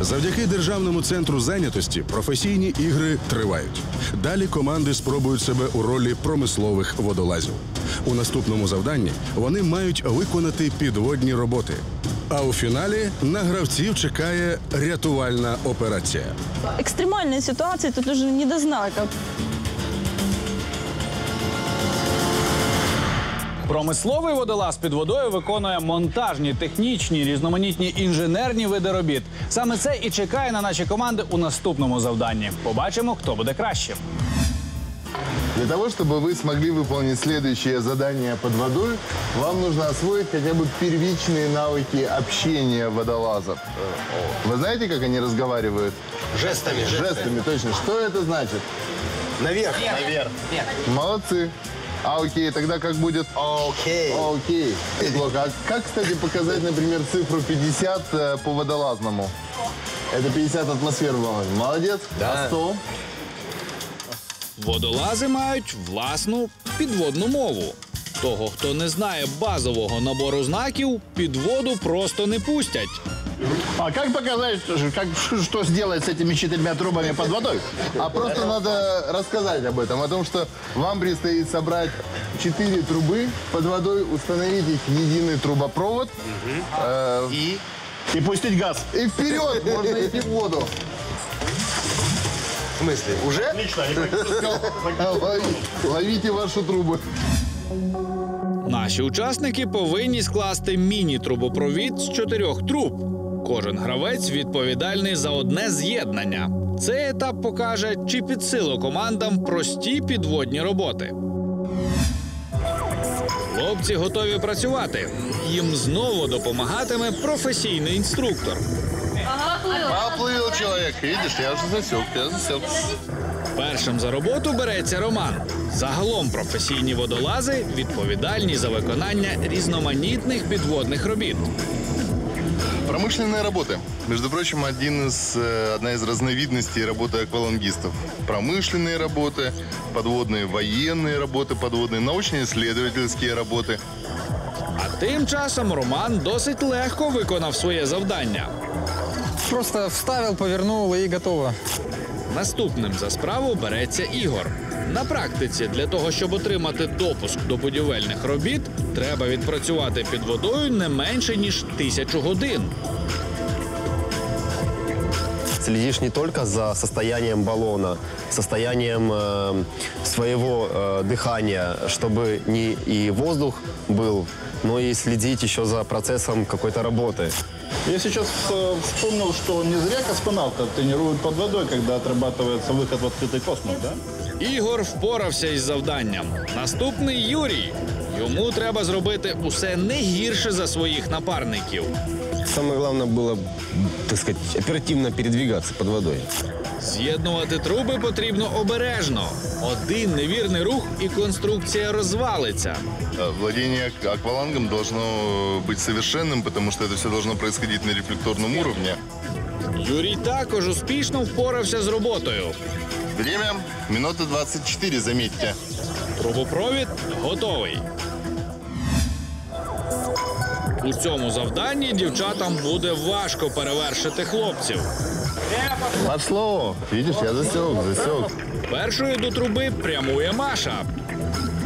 Завдяки державному центру зайнятості професійні ігри тривають. Далі команди спробують себе у ролі промислових водолазів. У наступному завданні вони мають виконати підводні роботи. А у фіналі на гравців чекає рятувальна операція. Екстремальні ситуації тут уже не до знака. Промисловий водолаз під водою виконує монтажні, технічні, різноманітні інженерні види робіт. Саме це і чекає на наші команди у наступному завданні. Побачимо, хто буде кращим. Для того, чтобы вы смогли выполнить следующее задание под водой, вам нужно освоить хотя бы первичные навыки общения водолазов. Вы знаете, как они разговаривают? Жестами, Жестами, точно. Что это значит? Наверх. Наверх. Молодцы. А окей, тогда как будет? Окей. Окей. Неплохо. А как, кстати, показать, например, цифру 50 э, по водолазному? Это 50 атмосфер волны. Молодец. Да. А 100? Водолази мають власну підводну мову. Того, хто не знає базового набору знаків, під воду просто не пустять. А как показать, как, что сделать с этими четырьмя трубами под водой? А просто надо рассказать об этом, о том, что вам предстоит собрать четыре трубы под водой, установить их в единый трубопровод. Э, И И пустить газ. и вперед можно идти в воду. в смысле? Уже? Лови- Ловите ваши трубы. Наші учасники повинні скласти міні-трубопровід з чотирьох труб. Кожен гравець відповідальний за одне з'єднання. Цей етап покаже, чи під силу командам прості підводні роботи. Хлопці готові працювати. Їм знову допомагатиме професійний інструктор. Поплыл человек, видишь, я уже засек, я засек. Першим за роботу береться Роман. Загалом професійні водолази відповідальні за виконання різноманітних підводних робіт. Промышленные работы. Между прочим, один из, э, одна из разновидностей работы аквалангистов. Промышленные работы, подводные военные работы, подводные научно-исследовательские работы. А тим часом Роман досить легко виконав своє завдання. Просто вставил, повернул и готово. Наступним за справу береться Ігор. На практиці для того, щоб отримати допуск до будівельних робіт, треба відпрацювати під водою не менше ніж тисячу годин. Следишь не только за состоянием баллона, состоянием э, своего э, дыхания, чтобы не и воздух был, но и следить еще за процессом какой-то работы. Я сейчас э, вспомнил, что не зря космонавтов тренируют под водой, когда отрабатывается выход в открытый космос, да? Ігор впорався із завданням. Наступний Юрій. Йому треба зробити усе не гірше за своїх напарників. Самое главное было, так сказать, оперативно передвигаться под водой. З'єднувати труби потрібно обережно. Один невірний рух і конструкція розвалиться. Э, Владение ак- аквалангом должно быть совершенным, потому что это все должно происходить на рефлекторном уровне. Юрій також успішно впорався з роботою. Время минута 24, заметьте. Трубопровід готовий. У цьому завданні дівчатам буде важко перевершити хлопців. Пошло. Видишь, я засек, засек. Першою до труби прямує Маша.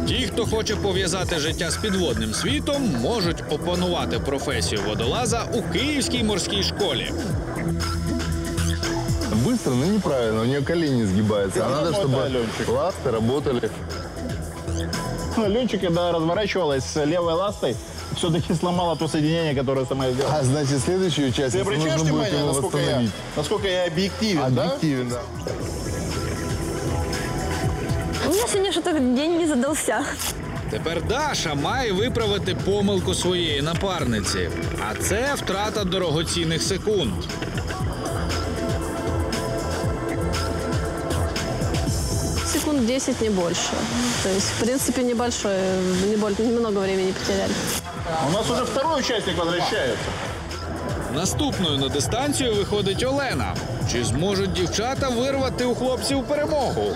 Ті, хто хоче пов'язати життя з підводним світом, можуть опанувати професію водолаза у Київській морській школі Быстро, но неправильно, у нее колени сгибаются. А надо, это чтобы Аленчик. ласты работали. Ну, Ленчик, когда разворачивалась с левой ластой, все-таки сломала то соединение, которое сама сделала. А значит, следующую часть Ты нужно обращаешь будет внимание, его насколько я, восстановить. насколько я объективен, да? Объективен, да. У меня сегодня что-то день не задался. Тепер Даша має виправити помилку своєї напарниці, а це втрата дорогоцінних секунд. Секунд 10, не больше. То есть, в принципе, небольшое, не боль- немного времени потеряли. У нас уже второй участник возвращается. Наступною на дистанцію виходить Олена. Чи зможуть дівчата вирвати у хлопців перемогу?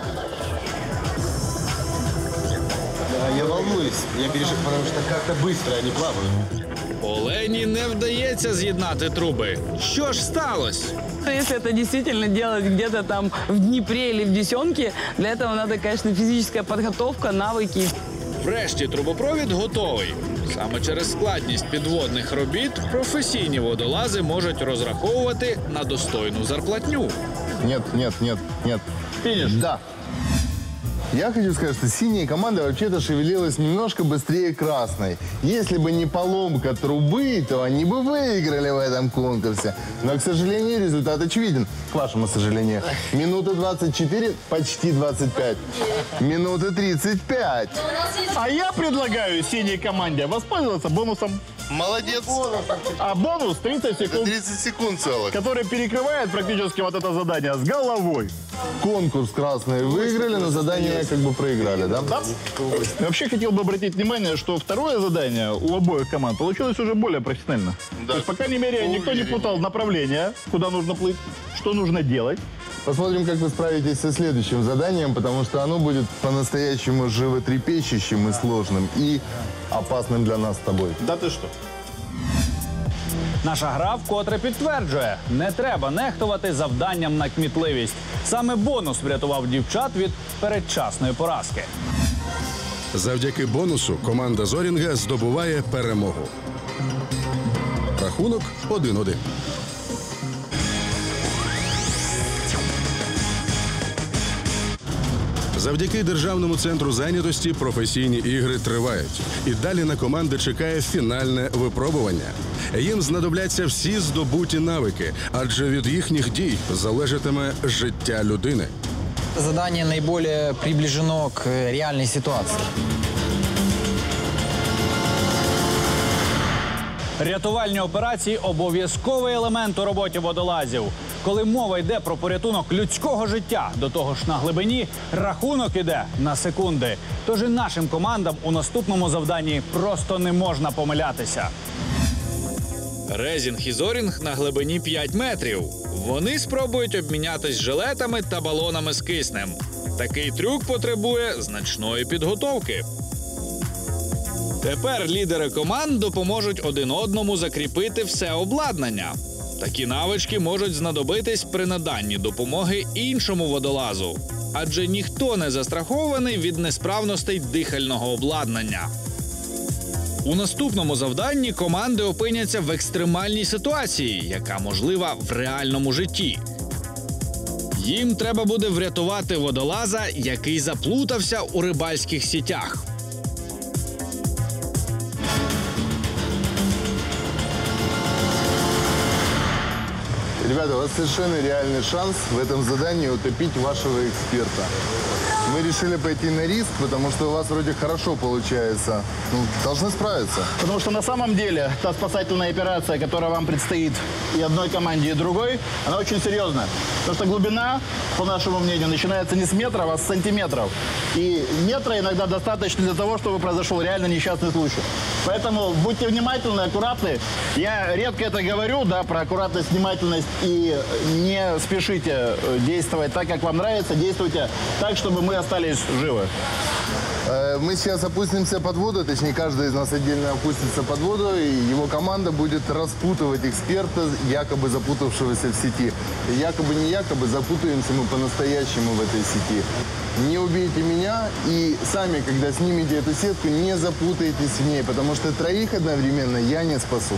я волнуюсь. Я переживаю, потому что как-то быстро они плавают. Олені не вдається з'єднати труби. Що ж сталося? Если это действительно делать где-то там в Днепре или в Десенке, для этого надо, конечно, физическая подготовка, навыки. Врешті трубопровід готовий. Саме через складність підводних робіт професійні водолази можуть розраховувати на достойну зарплатню. Нет, нет, нет, нет. Финиш? Да. Я хочу сказать, что синяя команда вообще-то шевелилась немножко быстрее красной. Если бы не поломка трубы, то они бы выиграли в этом конкурсе. Но, к сожалению, результат очевиден. К вашему сожалению. Минута 24, почти 25. Минута 35. А я предлагаю синей команде воспользоваться бонусом. Молодец. А бонус 30 секунд, 30 секунд целых. который перекрывает практически вот это задание с головой. Конкурс красные выиграли, но задание как бы проиграли, да? Да? И Вообще хотел бы обратить внимание, что второе задание у обоих команд получилось уже более профессионально. Да. То есть, по крайней мере, никто не путал направление, куда нужно плыть, что нужно делать. Посмотрим, как вы справитесь со следующим заданием, потому что оно будет по-настоящему животрепещущим и сложным, и опасным для нас с тобой. Да ты что? Наша гра вкотре підтверджує, не треба нехтувати завданням на кмітливість. Саме бонус врятував дівчат від передчасної поразки. Завдяки бонусу команда Зорінга здобуває перемогу. Рахунок 1-1. Завдяки державному центру зайнятості професійні ігри тривають. І далі на команди чекає фінальне випробування. Їм знадобляться всі здобуті навики, адже від їхніх дій залежатиме життя людини. Задание наиболее приближено к э, реальной ситуации. Рятувальні операції обов'язковий елемент у роботі водолазів. Коли мова йде про порятунок людського життя, до того ж на глибині рахунок іде на секунди. Тож і нашим командам у наступному завданні просто не можна помилятися. Резінг і зорінг на глибині 5 метрів. Вони спробують обмінятись жилетами та балонами з киснем. Такий трюк потребує значної підготовки. Тепер лідери команд допоможуть один одному закріпити все обладнання. Такі навички можуть знадобитись при наданні допомоги іншому водолазу, адже ніхто не застрахований від несправностей дихального обладнання. У наступному завданні команди опиняться в екстремальній ситуації, яка можлива в реальному житті. Їм треба буде врятувати водолаза, який заплутався у рибальських сітях. Ребята, у вас совершенно реальный шанс в этом задании утопить вашего эксперта. Мы решили пойти на риск, потому что у вас вроде хорошо получается. Ну, должны справиться. Потому что на самом деле та спасательная операция, которая вам предстоит и одной команде, и другой, она очень серьезная. Потому что глубина, по нашему мнению, начинается не с метров, а с сантиметров. И метра иногда достаточно для того, чтобы произошел реально несчастный случай. Поэтому будьте внимательны, аккуратны. Я редко это говорю, да, про аккуратность, внимательность. И не спешите э, действовать так, как вам нравится. Действуйте так, чтобы мы остались живы. Э, Мы сейчас опустимся под воду, точнее, каждый из нас отдельно опустится под воду, и его команда будет распутывать эксперта, якобы запутавшегося в сети. Якобы не якобы, запутаемся мы по-настоящему в этой сети. Не убейте меня и сами, когда снимете эту сетку, не запутайтесь в ней, потому что троих одновременно я не спасу.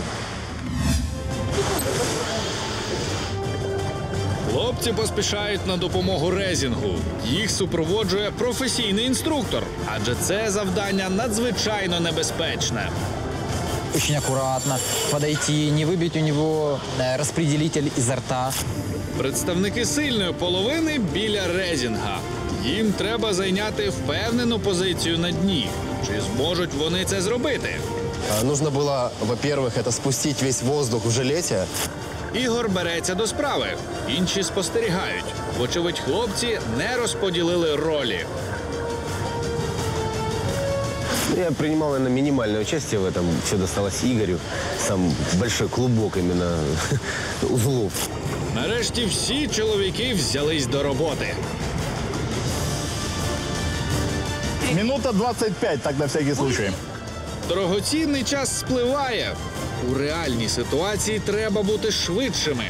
Хлопці поспішають на допомогу резінгу. Їх супроводжує професійний інструктор, адже це завдання надзвичайно небезпечне. Очень аккуратно подойти, не выбить у него э, распределитель изо рта. Представники сильної половини біля резінга. Їм треба зайняти впевнену позицію на дні. Чи зможуть вони це зробити? А, Нужно было, во-первых, это спустить весь воздух в жилете. Ігор береться до справи. Інші спостерігають. Вочевидь, хлопці не розподілили ролі. Я принимал, наверное, минимальное участие в этом. Все досталось Игорю. Сам большой клубок именно узлов. Нарешті всі чоловіки взялись до роботи. Минута 25, так на всякий случай. Дорогоцінний час спливає. У реальній ситуації треба бути швидшими.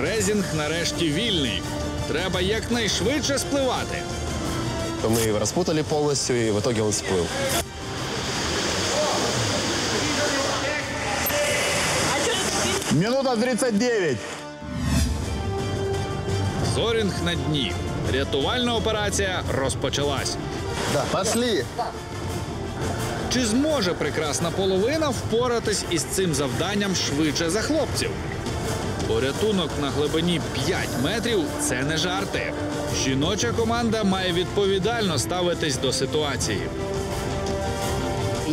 Резінг нарешті вільний. Треба якнайшвидше спливати. То мы его распутали полностью, и в итоге он всплыл. Минута 39. Зорінг на дні. Рятувальна операція розпочалась. Пошли. Чи зможе прекрасна половина впоратись із цим завданням швидше за хлопців? Порятунок на глибині 5 метрів це не жарти. Жіноча команда має відповідально ставитись до ситуації.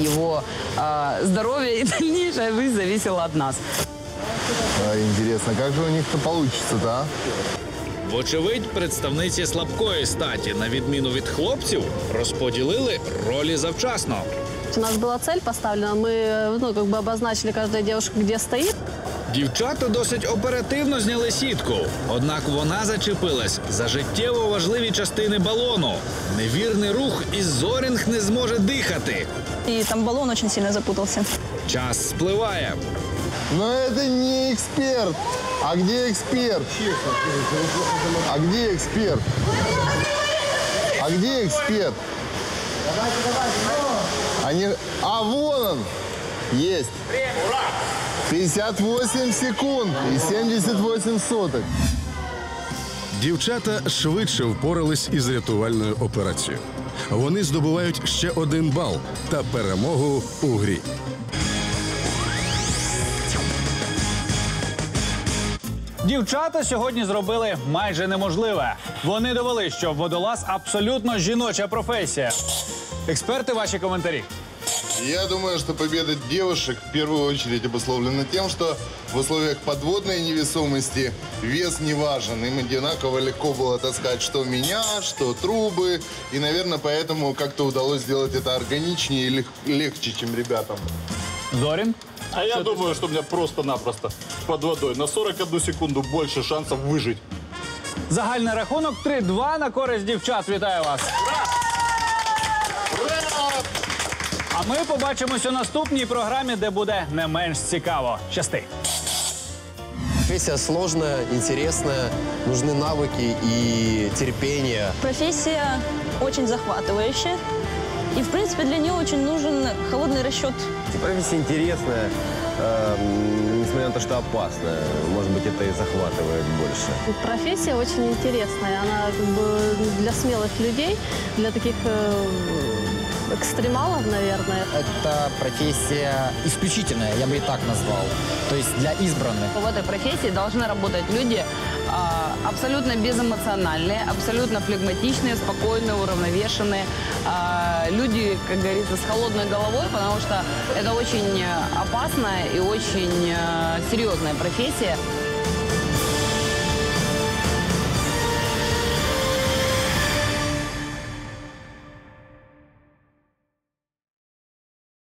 Его а, здоровье и дальнейшая жизнь зависела от нас. А, интересно, как же у них-то получится-то, а? Вочевидь, представниці слабкої статі, на відміну від хлопців, розподілили ролі завчасно. У нас была цель поставлена, мы ну, как бы обозначили каждая девушка, где стоит. Дівчата досить оперативно зняли сітку, однак вона зачепилась за життєво важливі частини балону. Невірний рух і Зорінг не зможе дихати. И там баллон очень сильно запутался. Час спливає. Но это не эксперт. А где эксперт? А где эксперт? А где эксперт? Они... А вон он! Есть. 58 секунд и 78 соток. Дівчата швидше впорались із рятувальною операцією. Вони здобувають ще один бал та перемогу у грі. Дівчата сьогодні зробили майже неможливе. Вони довели, що водолаз абсолютно жіноча професія. Експерти, ваші коментарі. Я думаю, что победа девушек в первую очередь обусловлена тем, что в условиях подводной невесомости вес не важен. Им одинаково легко было таскать что меня, что трубы. И, наверное, поэтому как-то удалось сделать это органичнее и лег- легче, чем ребятам. Зорін. А я думаю, что у меня просто-напросто под водой на 41 секунду больше шансов выжить. Загальний рахунок 3-2 на користь дівчат. Вітаю вас. А ми побачимось у наступній програмі, де буде не менш цікаво. Щасти! Профессия сложная, интересная, нужны навыки и терпение. Профессия очень захватывающая. И, в принципе, для нее очень нужен холодный расчет. Профессия интересная, э, м, несмотря на то, что опасная. Может быть, это и захватывает больше. Профессия очень интересная. Она как бы для смелых людей, для таких э, экстремалов, наверное. Это профессия исключительная, я бы и так назвал. То есть для избранных. В этой профессии должны работать люди абсолютно безэмоциональные, абсолютно флегматичные, спокойные, уравновешенные. А, люди, как говорится, с холодной головой, потому что это очень э, опасная и очень э, серьезная профессия.